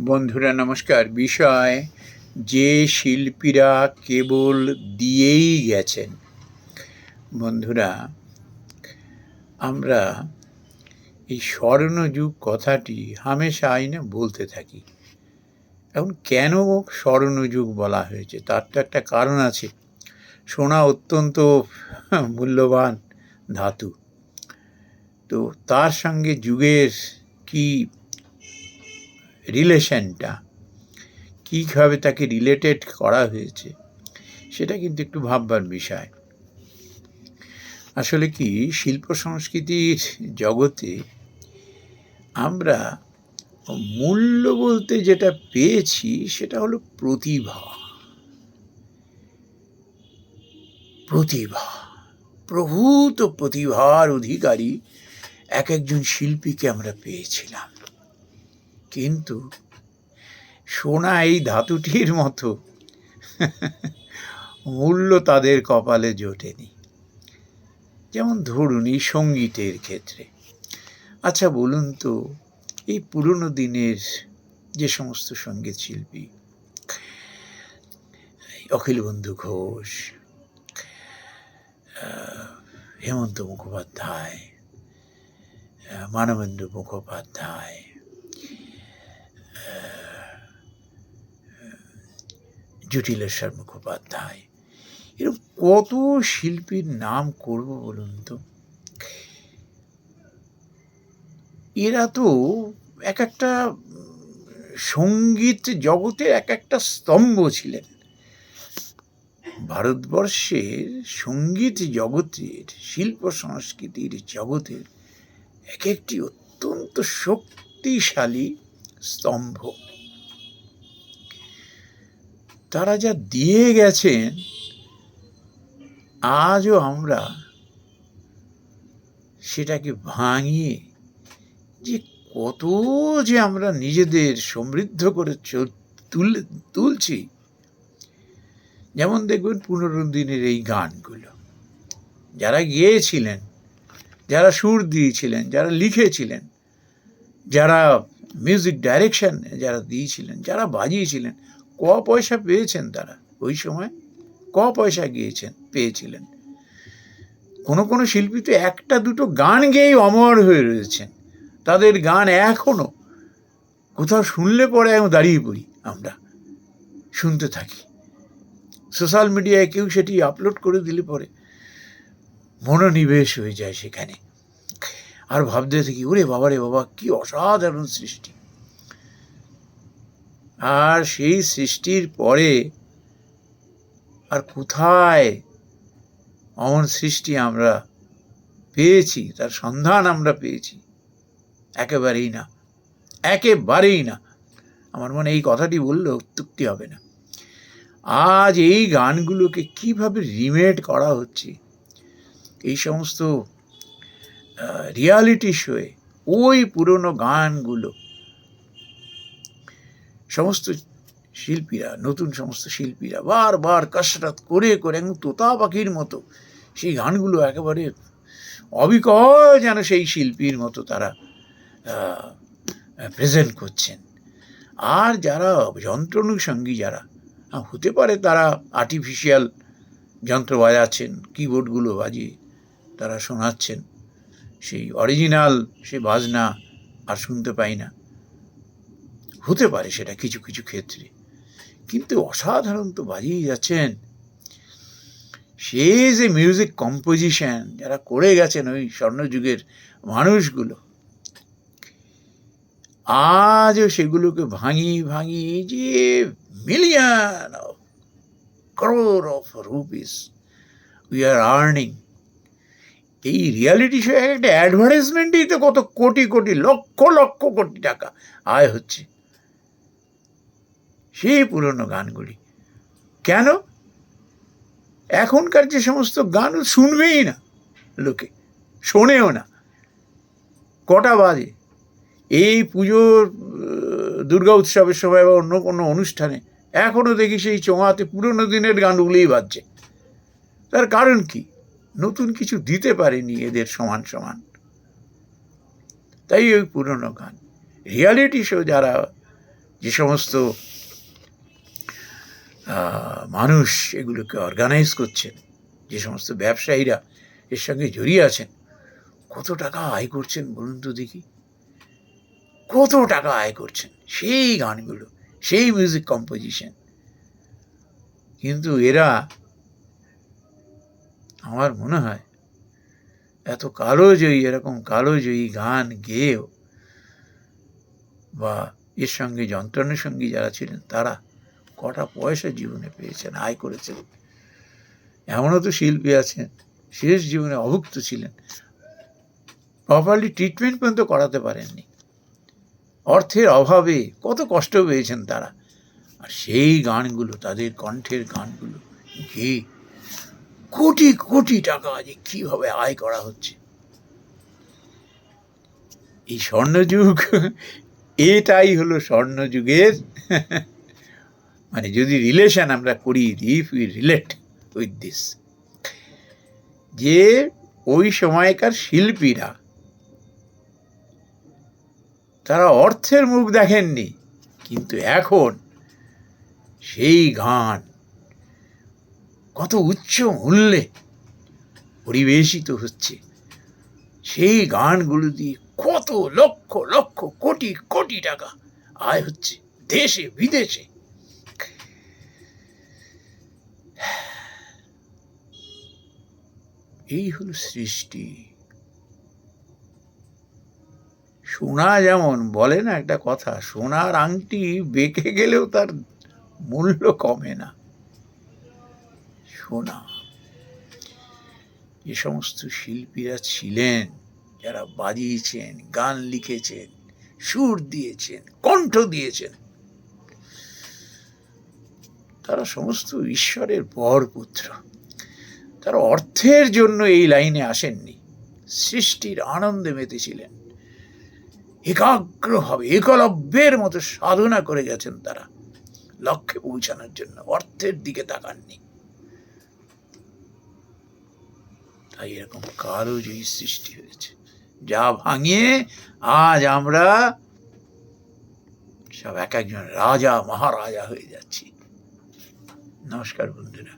বন্ধুরা, নমস্কার। বিষয়, যে শিল্পীরা কেবল দিয়েই গেছেন। বন্ধুরা, আমরা এই স্বর্ণযুগ কথাটি হামেশা আইনে বলতে থাকি। এখন কেন স্বর্ণযুগ বলা হয়েছে? তার তো একটা কারণ আছে। সোনা অত্যন্ত মূল্যবান ধাতু। তো তার সঙ্গে যুগের কি রিলেশনটা, কীভাবে তাকে রিলেটেড করা হয়েছে, সেটা কিন্তু একটু ভাববার বিষয়। আসলে কি, শিল্প সংস্কৃতির জগতে আমরা মূল্য বলতে যেটা পেয়েছি, সেটা হলো প্রতিভা। প্রতিভা। প্রভূত প্রতিভার অধিকারী এক একজন শিল্পীকে আমরা পেয়েছিলাম। কিন্তু সোনা এই ধাতুটির মতো। মূল্য তাদের কপালে জোটেনি। যেমন ধরুন এই সঙ্গীতের ক্ষেত্রে। আচ্ছা বলুন তো, এই পুরনো দিনের যে সমস্ত সংগীত শিল্পী, অখিল বন্ধু ঘোষ হেমন্ত মুখোপাধ্যায় মানবেন্দ্র মুখোপাধ্যায় জটিলেশ্বর মুখোপাধ্যায় এরকম কত শিল্পীর নাম করব বলুন তো? এরা তো এক একটা সংগীত জগতের এক একটা স্তম্ভ ছিলেন। ভারতবর্ষের সংগীত জগতের, শিল্প সংস্কৃতির জগতের এক একটি অত্যন্ত শক্তিশালী স্তম্ভ। তারা যা দিয়ে গেছেন, আজও আমরা সেটাকে ভাঙিয়ে যে কত যে আমরা নিজেদের সমৃদ্ধ করে তুলে, তুলছি। যেমন দেখবেন পুনরো দিনের এই গানগুলো। যারা গেয়েছিলেন, যারা সুর দিয়েছিলেন, যারা লিখেছিলেন, যারা মিউজিক ডাইরেকশন যারা দিয়েছিলেন, যারা বাজিয়েছিলেন ক পয়সা পেয়েছেন তারা? ওই সময় ক পয়সা গিয়েছেন, পেয়েছিলেন। কোনো কোনো শিল্পী তো একটা দুটো গান গেয়েই অমর হয়ে রয়েছেন। তাদের গান এখনও কোথাও শুনলে পরে আমি দাঁড়িয়ে পড়ি আমরা, শুনতে থাকি। সোশ্যাল মিডিয়ায় কেউ সেটি আপলোড করে দিলে পরে মনোনিবেশ হয়ে যায় সেখানে। আর ভাবতে থাকি, ওরে বাবা রে বাবা, কি অসাধারণ সৃষ্টি। আর সেই সৃষ্টির পরে আর কোথায় অমন সৃষ্টি আমরা পেয়েছি, তার সন্ধান আমরা পেয়েছি? একেবারেই না একেবারেই না। আমার মনে এই কথাটি বললে অত্যুক্তি হবে না। আজ এই গানগুলোকে কীভাবে রিমেড করা হচ্ছে? এই সমস্ত রিয়ালিটি শোয়ে ওই পুরনো গানগুলো সমস্ত শিল্পীরা, নতুন সমস্ত শিল্পীরা বারবার কসরত করে করে একদম তোতা পাখির মতো সেই গানগুলো একেবারে অবিকল যেন সেই শিল্পীর মতো তারা প্রেজেন্ট করছেন। আর যারা যন্ত্রানুষঙ্গী যারা হতে পারে তারা আর্টিফিশিয়াল যন্ত্র বাজাচ্ছেন কিবোর্ডগুলো বাজিয়ে তারা শোনাচ্ছেন। সেই অরিজিনাল সে বাজনা আর শুনতে পাই না। হতে পারে সেটা কিছু কিছু ক্ষেত্রে। কিন্তু অসাধারণ তো বাজিয়ে যাচ্ছেন। সে যে মিউজিক কম্পোজিশন যারা করে গেছেন ওই স্বর্ণযুগের মানুষগুলো, আজও সেগুলোকে ভাঙি ভাঙি যে million of crore of rupees we are earning এই রিয়ালিটি শো একটা অ্যাডভার্টাইজমেন্টেই তো কত কোটি কোটি, লক্ষ লক্ষ কোটি টাকা আয় হচ্ছে। সেই পুরনো গানগুলি। কেন? এখনকার যে সমস্ত গান শুনবেই না লোকে, শোনেও না। কটা বাজে? এই পুজোর দুর্গা উৎসবের সময় বা অন্য কোনো অনুষ্ঠানে এখনও দেখি সেই চোঙাতে পুরনো দিনের গানগুলোই বাজছে। তার কারণ কি? নতুন কিছু দিতে পারেনি এদের সমান সমান। তাই ওই পুরনো গান। রিয়ালিটি শো যারা যে সমস্ত মানুষ এগুলোকে অর্গানাইজ করছেন। যে সমস্ত ব্যবসায়ীরা এর সঙ্গে জড়িয়ে আছেন। কত টাকা আয় করছেন বলুন তো দেখি। কত টাকা আয় করছেন। সেই গানগুলো, সেই মিউজিক কম্পোজিশন কিন্তু এরা, আমার মনে হয়, এত কালোজয়ী এরকম কালোজয়ী গান গেয়েও বা এর সঙ্গে যন্ত্রণার সঙ্গী যারা ছিলেন তারা কটা পয়সা জীবনে পেয়েছেন, আয় করেছেন। এমনও তো শিল্পী আছেন, শেষ জীবনে অভুক্ত ছিলেন। প্রপারলি ট্রিটমেন্ট পর্যন্ত করাতে পারেননি। অর্থের অভাবে কত কষ্ট পেয়েছেন তারা। আর সেই গানগুলো, তাদের কণ্ঠের গানগুলো গেয়ে কোটি কোটি টাকা যে কীভাবে আয় করা হচ্ছে। এই স্বর্ণযুগ, এটাই হলো স্বর্ণযুগের মানে যদি রিলেশন আমরা করি if we relate with this যে ওই সময়কার শিল্পীরা তারা অর্থের মুখ দেখেননি, কিন্তু এখন সেই গান কত উচ্চ মূল্যে পরিবেশিত হচ্ছে। সেই গানগুলো দিয়ে কত লক্ষ লক্ষ, কোটি কোটি টাকা আয় হচ্ছে দেশে, বিদেশে। এই হলো সৃষ্টি। সোনা যেমন, বলে না একটা কথা, সোনার আংটি বেঁকে গেলেও তার মূল্য কমে না। সোনা। যে সমস্ত শিল্পীরা ছিলেন, যারা বাজিয়েছেন, গান লিখেছেন, সুর দিয়েছেন, কণ্ঠ দিয়েছেন। তারা সমস্ত ঈশ্বরের বর পুত্র তারা অর্থের জন্য এই লাইনে আসেননি। সৃষ্টির আনন্দে মেতেছিলেন। একাগ্রভাবে একলব্যের মতো সাধনা করে গেছেন তারা। লক্ষ্যে পৌঁছানোর জন্য অর্থের দিকে তাকাননি। তাই এরকম কারও জয়ী সৃষ্টি হয়েছে, যা ভাঙিয়ে আজ আমরা সব এক একজন রাজা, মহারাজা হয়ে যাচ্ছি। নমস্কার বন্ধুরা।